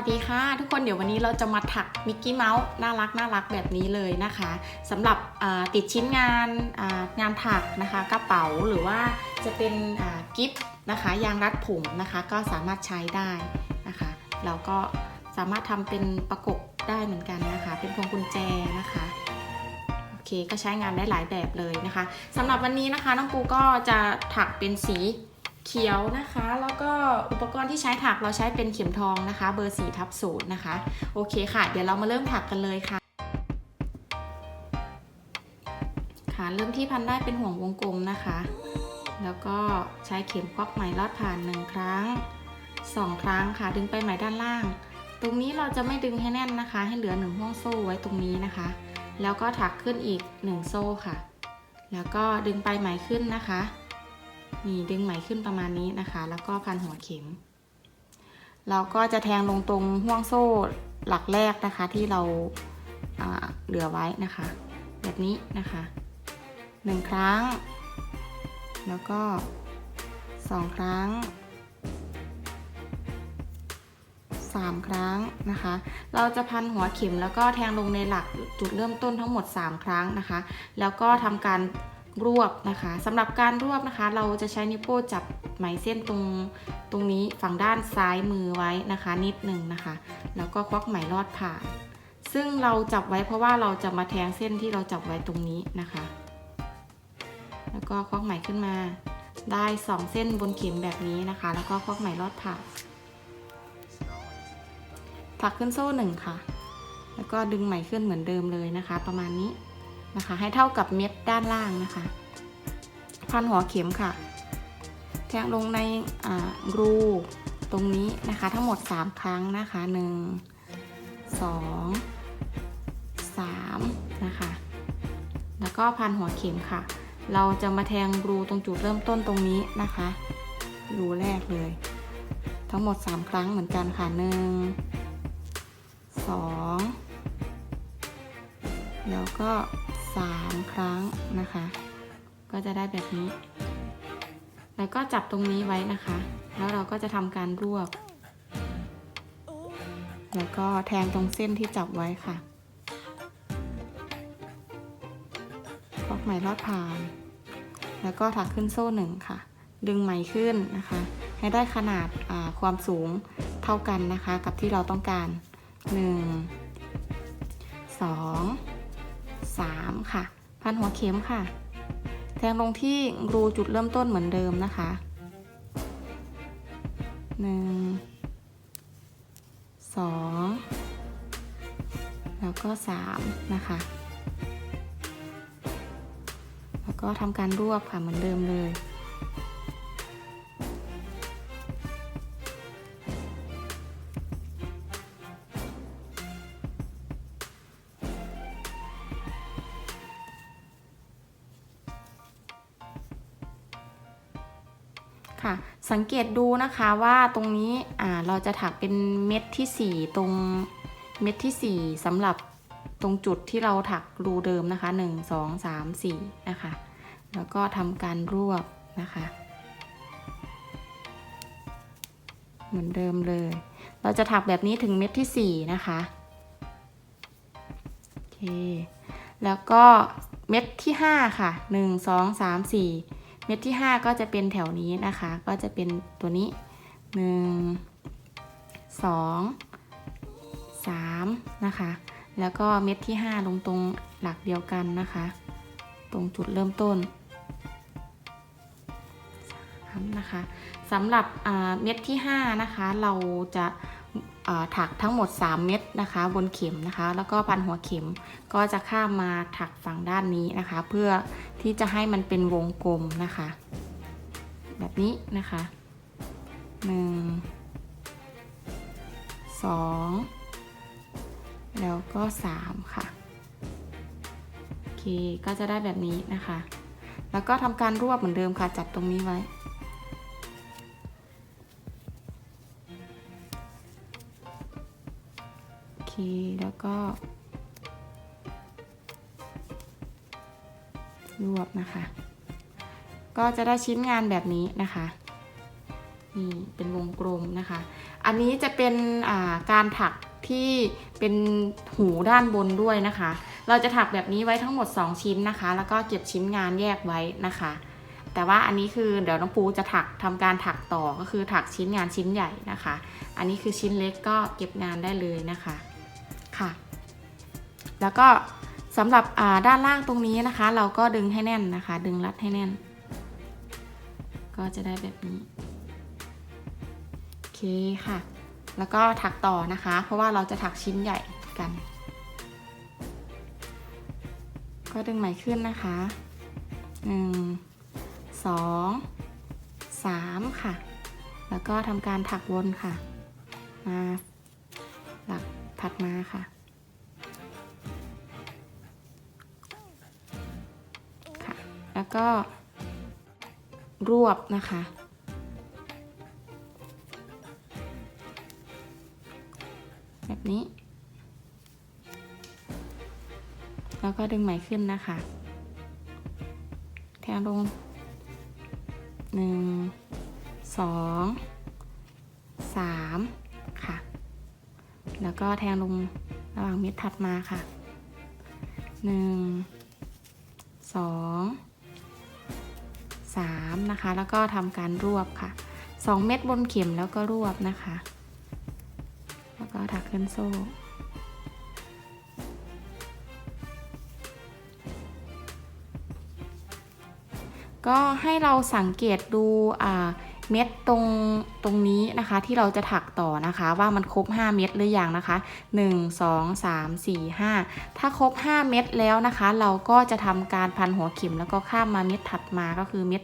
วัสดีค่ะ ทุกคนเดี๋ยววันนี้เราจะมาถักมิกกี้เมาส์น่ารักน่ารักแบบนี้เลยนะคะสำหรับติดชิ้นงานงานถักนะคะกระเป๋าหรือว่าจะเป็นกิฟต์นะคะยางรัดผมนะคะก็สามารถใช้ได้นะคะเราก็สามารถทำเป็นประกบได้เหมือนกันนะคะ เป็นพวงกุญแจนะคะโอเคก็ใช้งานได้หลายแบบเลยนะคะสำหรับวันนี้นะคะน้องปูก็จะถักเป็นสี เขียวนะคะ แล้วก็อุปกรณ์ที่ใช้ถักเราใช้เป็นเข็มทองนะคะ เบอร์4ทับศูนย์นะคะ โอเคค่ะ เดี๋ยวเรามาเริ่มถักกันเลยค่ะ ค่ะเริ่มที่พันได้เป็นห่วงวงกลมนะคะ แล้วก็ใช้เข็มควักไหมลอดผ่านหนึ่งครั้งสองครั้งค่ะ ดึงไปไหมด้านล่าง ตรงนี้เราจะไม่ดึงให้แน่นนะคะ ให้เหลือหนึ่งห่วงโซ่ไว้ตรงนี้นะคะ แล้วก็ถักขึ้นอีกหนึ่งโซ่ค่ะ แล้วก็ดึงไปไหมขึ้นนะคะ นี่ดึงไหมขึ้นประมาณนี้นะคะ แล้วก็พันหัวเข็ม เราก็จะแทงลงตรงห่วงโซ่หลักแรกนะคะที่เราอ่าเหลือไว้นะคะ แบบนี้นะคะหนึ่งครั้ง แล้วก็สองครั้งสามครั้งนะคะ เราจะพันหัวเข็มแล้วก็แทงลงในหลักจุดเริ่มต้นทั้งหมด 3 ครั้งนะคะ แล้วก็ทำการ รวบนะคะสำหรับการรวบนะคะ เราจะใช้นิ้วโป้งจับไหมเส้นตรงตรงนี้ฝั่งด้านซ้ายมือไว้นะคะ นิดหนึ่งนะคะ แล้วก็ควักไหมลอดผ่านซึ่งเราจับไว้เพราะว่าเราจะมาแทงเส้นที่เราจับไว้ตรงนี้นะคะ แล้วก็ควักไหมขึ้นมา ได้สองเส้นบนเข็มแบบนี้นะคะ แล้วก็ควักไหมลอดผ่านถักขึ้นโซ่หนึ่งค่ะ แล้วก็ดึงไหมขึ้นเหมือนเดิมเลยนะคะ ประมาณนี้ นะคะ ให้เท่ากับเม็ดด้านล่างนะคะ พันหัวเข็มค่ะ แทงลงในรูตรงนี้นะคะ ทั้งหมด 3 ครั้งนะคะ 1 2 3 นะคะ แล้วก็พันหัวเข็มค่ะ เราจะมาแทงรูตรงจุดเริ่มต้นตรงนี้นะคะ รูแรกเลย ทั้งหมด 3 ครั้งเหมือนกันค่ะ 1 2 แล้วก็ 3 ครั้งนะคะ ก็จะได้แบบนี้ แล้วก็จับตรงนี้ไว้นะคะ แล้วเราก็จะทำการรวบ แล้วก็แทงตรงเส้นที่จับไว้ค่ะพอกไหมลอดผ่าน แล้วก็ถักขึ้นโซ่หนึ่งค่ะ ดึงไหมขึ้นนะคะ ให้ได้ขนาดความสูงเท่ากันนะคะ กับที่เราต้องการ 1 2 3 ค่ะ พันหัวเข็มค่ะ แทงลงที่รูจุดเริ่มต้นเหมือนเดิมนะคะหนึ่งสองแล้วก็สามนะคะ แล้วก็ทำการรวบค่ะเหมือนเดิมเลย ค่ะ สังเกตดูนะคะว่าตรงนี้อ่าเราจะถักเป็นเม็ดที่ 4 ตรงเม็ดที่ 4สำหรับตรงจุดที่เราถักรูเดิมนะคะ 1 2 3 4 นะคะ แล้วก็ทำการรวบนะคะ เหมือนเดิมเลย เราจะถักแบบนี้ถึงเม็ดที่ 4 นะคะโอเคแล้วก็เม็ดที่ 5 ค่ะ 1 2 3 4 เม็ดที่ 5 ก็จะเป็นแถวนี้นะคะ ก็จะเป็นตัวนี้ 1 2 3 นะคะ แล้วก็เม็ดที่ 5 ลงตรงหลักเดียวกันนะคะ ตรงจุดเริ่มต้น3นะคะสำหรับเม็ดที่ 5 นะคะ เราจะถักทั้งหมด 3 เม็ดนะคะ บนเข็มนะคะ แล้วก็พันหัวเข็มก็จะข้ามมาถักฝั่งด้านนี้นะคะ เพื่อ ที่จะให้มันเป็นวงกลมนะคะ แบบนี้นะคะหนึ่งสองแล้วก็สามค่ะโอเคก็จะได้แบบนี้นะคะ แล้วก็ทำการรวบเหมือนเดิมค่ะ จับตรงนี้ไว้โอเคแล้วก็ รวบนะคะ ก็จะได้ชิ้นงานแบบนี้นะคะนี่เป็นวงกลมนะคะ อันนี้จะเป็นาการถักที่เป็นหูด้านบนด้วยนะคะ เราจะถักแบบนี้ไว้ทั้งหมด 2 ชิ้นนะคะ แล้วก็เก็บชิ้นงานแยกไว้นะคะ แต่ว่าอันนี้คือเดี๋ยวน้องปูจะถักทำการถักต่อก็คือถักชิ้นงานชิ้นใหญ่นะคะ อันนี้คือชิ้นเล็กก็เก็บงานได้เลยนะคะค่ะ แล้วก็ สำหรับด้านล่างตรงนี้นะคะ เราก็ดึงให้แน่นนะคะ ดึงรัดให้แน่น ก็จะได้แบบนี้โอเคค่ะ แล้วก็ถักต่อนะคะ เพราะว่าเราจะถักชิ้นใหญ่กัน ก็ดึงไหมขึ้นนะคะหนึ่งสองสามค่ะ แล้วก็ทำการถักวนค่ะ มาหลักถัดมาค่ะ แล้วก็รวบนะคะ แบบนี้ แล้วก็ดึงไหมขึ้นนะคะ แทงลงหนึ่งสองสามค่ะ แล้วก็แทงลงระหว่างเม็ดถัดมาค่ะหนึ่งสอง สามนะคะ แล้วก็ทำการรวบค่ะสองเม็ดบนเข็มแล้วก็รวบนะคะ แล้วก็ถักขึ้นโซ่ก็ให้เราสังเกตดูอ่า เม็ดตรงตรงนี้นะคะที่เราจะถักต่อนะคะ ว่ามันครบ 5 เม็ดหรือยังนะคะ 1 2 3 4 5 ถ้าครบ 5 เม็ดแล้วนะคะ เราก็จะทำการพันหัวเข็มแล้วก็ข้ามมาเม็ดถัดมาก็คือเม็ด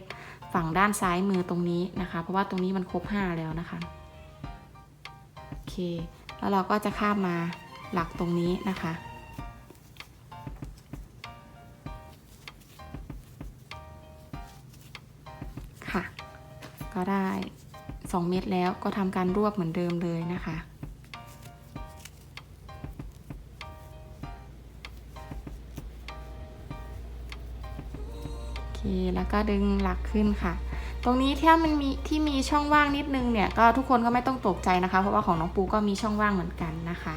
ฝั่งด้านซ้ายมือตรงนี้นะคะ เพราะว่าตรงนี้มันครบ 5 แล้วนะคะโอเค แล้วเราก็จะข้ามมาหลักตรงนี้นะคะ ก็ได้ 2 เม็ดแล้วก็ทำการรวบเหมือนเดิมเลยนะคะ โอเค แล้วก็ดึงหลักขึ้นค่ะ ตรงนี้ถ้ามันมีที่มีช่องว่างนิดนึงเนี่ย ก็ทุกคนก็ไม่ต้องตกใจนะคะ เพราะว่าของน้องปูก็มีช่องว่างเหมือนกันนะคะ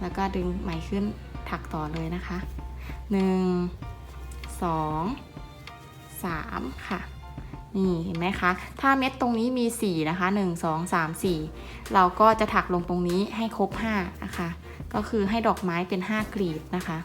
แล้วก็ดึงไหมขึ้นถักต่อเลยนะคะ 1 2 3 ค่ะ นี่เห็นไหมคะ ถ้าเม็ดตรงนี้มี 4 นะคะ 1 2 3 4 เราก็จะถักลงตรงนี้ให้ครบ 5 นะคะ ก็คือให้ดอกไม้เป็น 5 กลีบนะคะ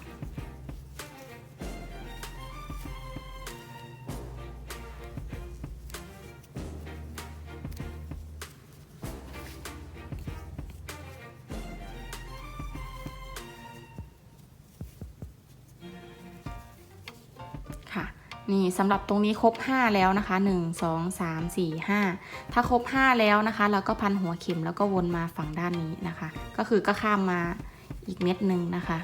นี่สำหรับตรงนี้ครบ 5 แล้วนะคะ 1 2 3 4 5 ถ้าครบ 5 แล้วนะคะ เราก็พันหัวเข็มแล้วก็วนมาฝั่งด้านนี้นะคะ ก็คือก็ข้ามมาอีกเม็ดหนึ่งนะคะ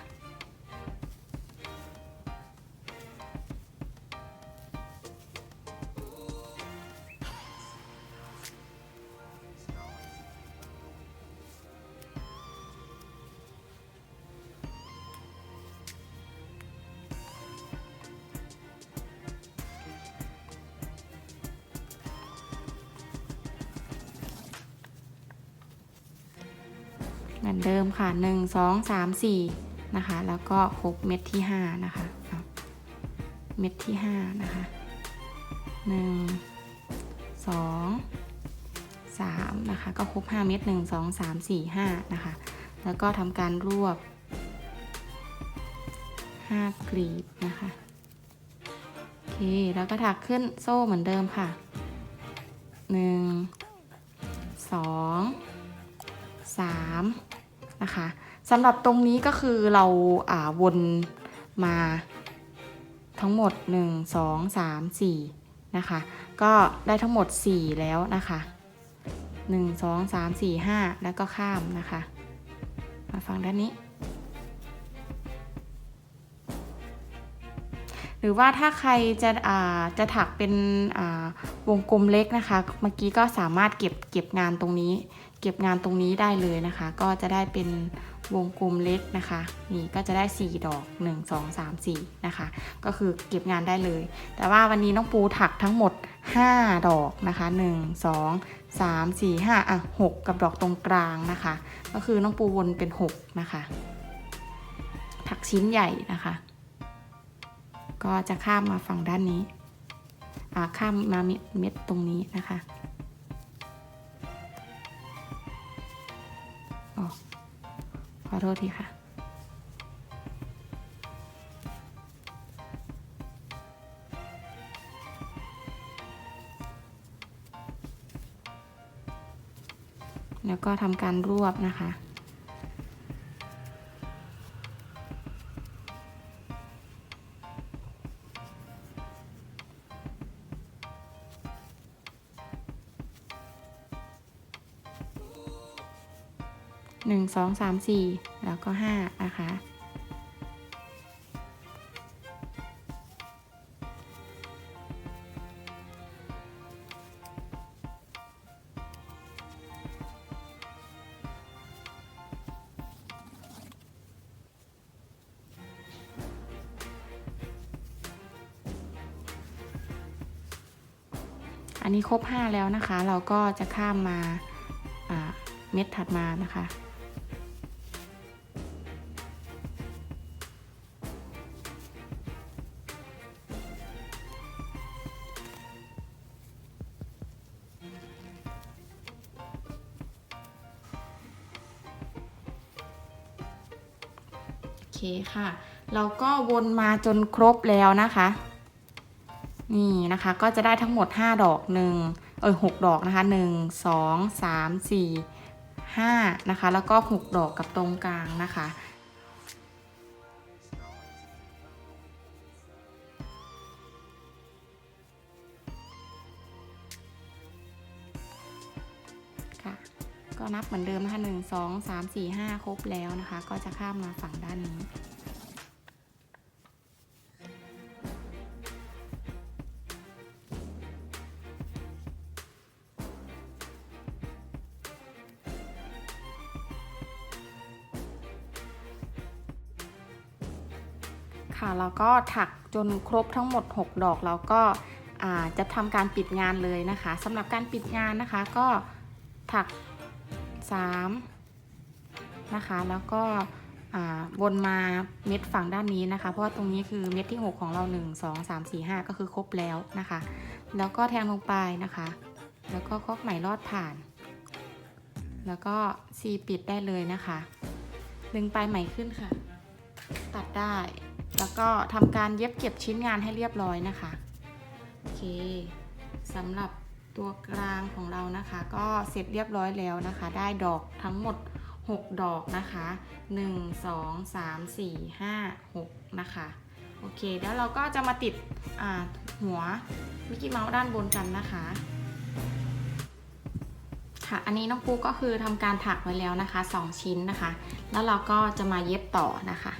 เหมือนเดิมค่ะ 1 2 3 4 นะคะ แล้วก็ครบเม็ดที่ 5 นะคะ เม็ดที่ 5 นะคะ 1 2 3 นะคะ ก็ครบ 5 เม็ด 1 2 3 4 5 นะคะ แล้วก็ทำการรวบ 5กลีบนะคะ โอเค แล้วก็ถักขึ้นโซ่เหมือนเดิมค่ะ 1 2 3นะคะสำหรับตรงนี้ก็คือเราอ่าวนมาทั้งหมด 1 2 3 4นะคะก็ได้ทั้งหมด 4 แล้วนะคะ1 2 3 4 5 แล้วก็ข้ามนะคะ มาฟังด้านนี้ หรือว่าถ้าใครจะอ่าจะถักเป็นอ่าวงกลมเล็กนะคะ เมื่อกี้ก็สามารถเก็บเก็บงานตรงนี้ เก็บงานตรงนี้ได้เลยนะคะ ก็จะได้เป็นวงกลมเล็กนะคะ นี่ก็จะได้ 4 ดอก 1 2 3 4 นะคะ ก็คือเก็บงานได้เลย แต่ว่าวันนี้น้องปูถักทั้งหมด 5 ดอกนะคะ 1 2 3 4 5อะ6 กับดอกตรงกลางนะคะ ก็คือน้องปูวนเป็น 6 นะคะ ถักชิ้นใหญ่นะคะ ก็จะข้ามมาฝั่งด้านนี้ข้ามมาเม็ดตรงนี้นะคะออขอโทษทีค่ะ แล้วก็ทำการรวบนะคะ หนึ่งสองสามสี่แล้วก็ห้านะคะ อันนี้ครบ 5 แล้วนะคะ เราก็จะข้ามมาาเม็ดถัดมานะคะ คค่ะ เราก็วนมาจนครบแล้วนะคะ นี่นะคะก็จะได้ทั้งหมด 5 ดอกหนึ่งเออหกดอกนะคะ 1 2 3 4 5นะคะ แล้วก็ 6 ดอกกับตรงกลางนะคะค่ะ ก็นับเหมือนเดิมนะคะ1 2 3 4 5ครบแล้วนะคะ ก็จะข้ามมาฝั่งด้านนี้ค่ะแล้วก็ถักจนครบทั้งหมด 6 ดอกแล้วก็จะทำการปิดงานเลยนะคะสำหรับการปิดงานนะคะ ก็ถัก 3 นะคะ แล้วก็วนมาเม็ดฝั่งด้านนี้นะคะ เพราะว่าตรงนี้คือเม็ดที่ 6 ของเรา 1 2 3 4 5 ก็คือครบแล้วนะคะ แล้วก็แทงลงไปนะคะ แล้วก็คอกไหมลอดผ่าน แล้วก็ซีปิดได้เลยนะคะดึงปลายไหมขึ้นค่ะ ตัดได้ แล้วก็ทำการเย็บเก็บชิ้นงานให้เรียบร้อยนะคะ โอเคสำหรับ ตัวกลางของเรานะคะ ก็เสร็จเรียบร้อยแล้วนะคะ ได้ดอกทั้งหมด 6 ดอกนะคะ 1 2 3 4 5 6 นะคะโอเคแล้วเราก็จะมาติดหัวมิกกี้เมาส์ด้านบนกันนะคะค่ะอันนี้น้องปูก็คือทำการถักไว้แล้วนะคะ 2 ชิ้นนะคะ แล้วเราก็จะมาเย็บต่อนะคะ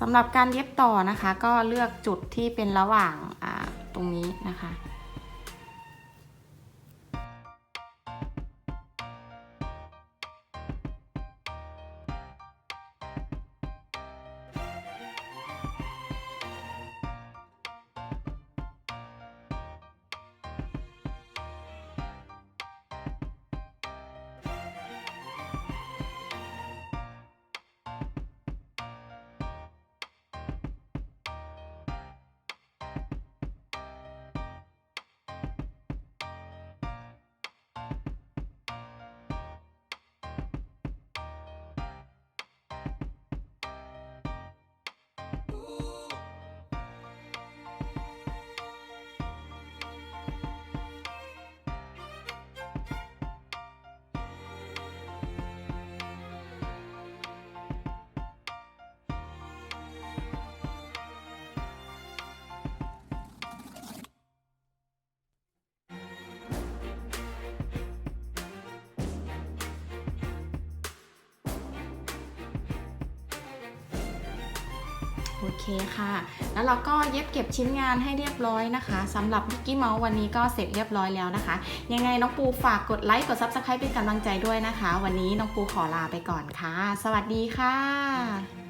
สำหรับการเย็บต่อนะคะ ก็เลือกจุดที่เป็นระหว่างตรงนี้นะคะ เคค่ะ แล้วเราก็เย็บเก็บชิ้นงานให้เรียบร้อยนะคะสำหรับมิกกี้เมาส์วันนี้ก็เสร็จเรียบร้อยแล้วนะคะ ยังไงน้องปูฝากกดไลค์กดซับสไครป์เป็นกำลังใจด้วยนะคะ วันนี้น้องปูขอลาไปก่อนค่ะ สวัสดีค่ะ